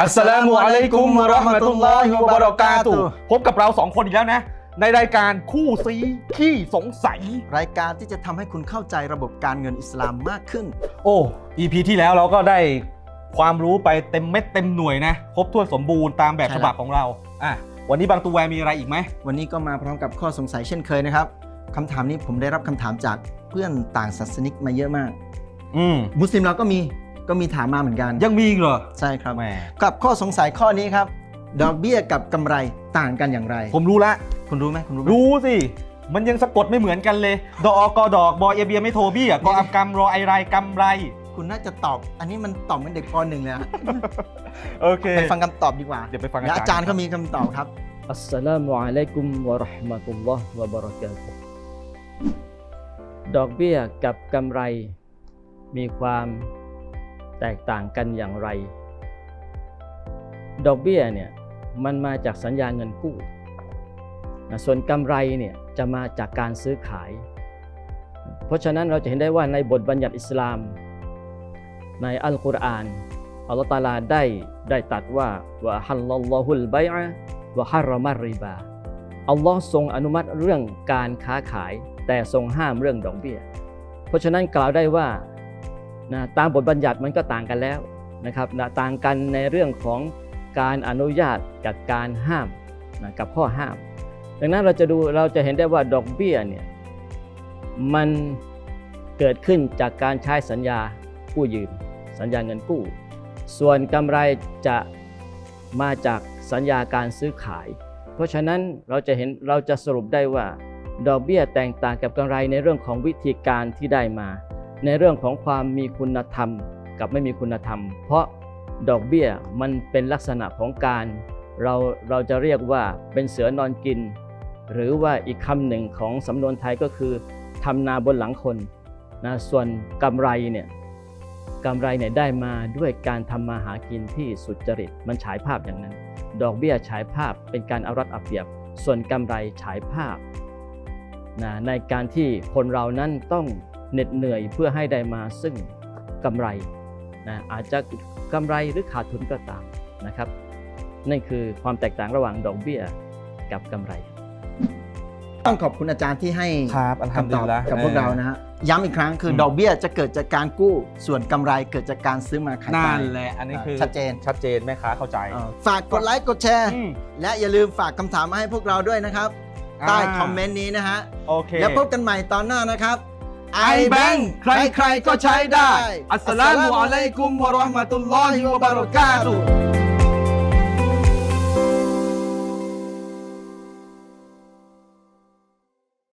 อัสสลามุอะลัยกุมวะเราะห์มะตุลลอฮิวะบะเราะกาตุฮ์พบกับเราสองคนอีกแล้วนะ ในรายการคู่ซีขี้สงสัย รายการที่จะทำให้คุณเข้าใจระบบการเงินอิสลามมากขึ้น โอ้ EP ที่แล้วเราก็ได้ความรู้ไปเต็มเม็ดเต็มหน่วยนะ ครบถ้วนสมบูรณ์ตามแบบใช่ฉแล้ว บับของเราอะวันนี้บางตูแวร์มีอะไรอีกไหม วันนี้ก็มาพร้อมกับข้อสงสัยเช่นเคยนะครับคำถามนี้ผมได้รับคำถามจากเพื่อนต่างศาสนิกมาเยอะมาก อืม มุสลิมเราก็มี ก็มีถามมาเหมือนกัน ยังมีอีกเหรอ ใช่ครับแหมกับข้อสงสัยข้อนี้ครับ ดอกเบี้ยกับกำไรต่างกันอย่างไร ผมรู้ละ คุณรู้ไหมคุณรู้ไหมรู้สิ มันยังสะกดไม่เหมือนกันเลย ดอกกอดอกบอเอเบียไม่โทเบี้ยกออับกำรอไอไรกำไร คุณน่าจะตอบ อันนี้มันตอบเหมือนเด็กปหนึ่งเลยอะโอเค ไปฟังคำตอบดีกว่าเดี๋ยวไปฟังเดี๋ยวอาจารย์เขามีคำตอบครับอัสสลามุอะลัยกุมวะเราะห์มะตุลลอฮ์วะบะเราะกาตุฮ์ดอกเบี้ยกับกำไร มีความ แตกต่างกันอย่างไร ดอกเบี้ยเนี่ยมันมาจากสัญญาเงินกู้ ส่วนกำไรเนี่ยจะมาจากการซื้อขาย เพราะฉะนั้นเราจะเห็นได้ว่าในบทบัญญัติอิสลาม ในอัลกุรอานอัลลอฮฺตาลาได้ได้ตัดว่าวะฮัลลัลลอฮุลบัยอะวะฮารมัรริบาอัลลอฮ์ทรงอนุมัติเรื่องการค้าขาย แต่ทรงห้ามเรื่องดอกเบี้ย เพราะฉะนั้นกล่าวได้ว่า นะตามบทบัญญัติมันก็ต่างกันแล้วนะครับนะต่างกันในเรื่องของการอนุญาตกับการห้ามนะกับข้อห้าม ดังนั้นเราจะดูเราจะเห็นได้ว่าดอกเบี้ยเนี่ยมันเกิดขึ้นจากการใช้สัญญากู้ยืม สัญญาเงินกู้ ส่วนกำไรจะมาจากสัญญาการซื้อขาย เพราะฉะนั้นเราจะเห็นเราจะสรุปได้ว่า ดอกเบี้ยแตกต่างกับกำไรในเรื่องของวิธีการที่ได้มา ในเรื่องของความมีคุณธรรมกับไม่มีคุณธรรม เพราะดอกเบี้ยมันเป็นลักษณะของการเราเราจะเรียกว่าเป็นเสือนอนกิน หรือว่าอีกคำหนึ่งของสำนวนไทยก็คือทำนาบนหลังคนนะส่วนกำไรเนี่ยกำไรเนี่ยได้มาด้วยการทำมาหากินที่สุจริตมันฉายภาพอย่างนั้น ดอกเบี้ยฉายภาพเป็นการเอารัดเอาเปรียบ ส่วนกำไรฉายภาพนะในการที่คนเรานั้นต้อง เหน็ดเหนื่อยเพื่อให้ได้มาซึ่งกำไรนะอาจจะกำไรหรือขาดทุนก็ตามนะครับ นั่นคือความแตกต่างระหว่างดอกเบี้ยกับกำไร ต้องขอบคุณอาจารย์ที่ให้ครับอัลฮัมคำดุตอบลิลละกับพวกเรานะฮะย้ำอีกครั้งคืออมดอกเบี้ยจะเกิดจากการกู้ส่วนกำไรเกิดจากการซื้อมาขายนั่ไปนแหละอันนี้คือชัดเจนชัดเจนแม่ค้าเข้าใจเอ่อฝากกดไลค์กดแชร์ อืม และอย่าลืมฝากคำถามมาให้พวกเราด้วยนะครับอ่าใต้คอมเมนต์นี้นะฮะ โอเค แล้วพบกันใหม่ตอนหน้านะครับ iBank ใครใครก็ใช้ได้ อัสสลามุอะลัยกุมวะเราะห์มะตุลลอฮิวะบะเราะกาตุฮ์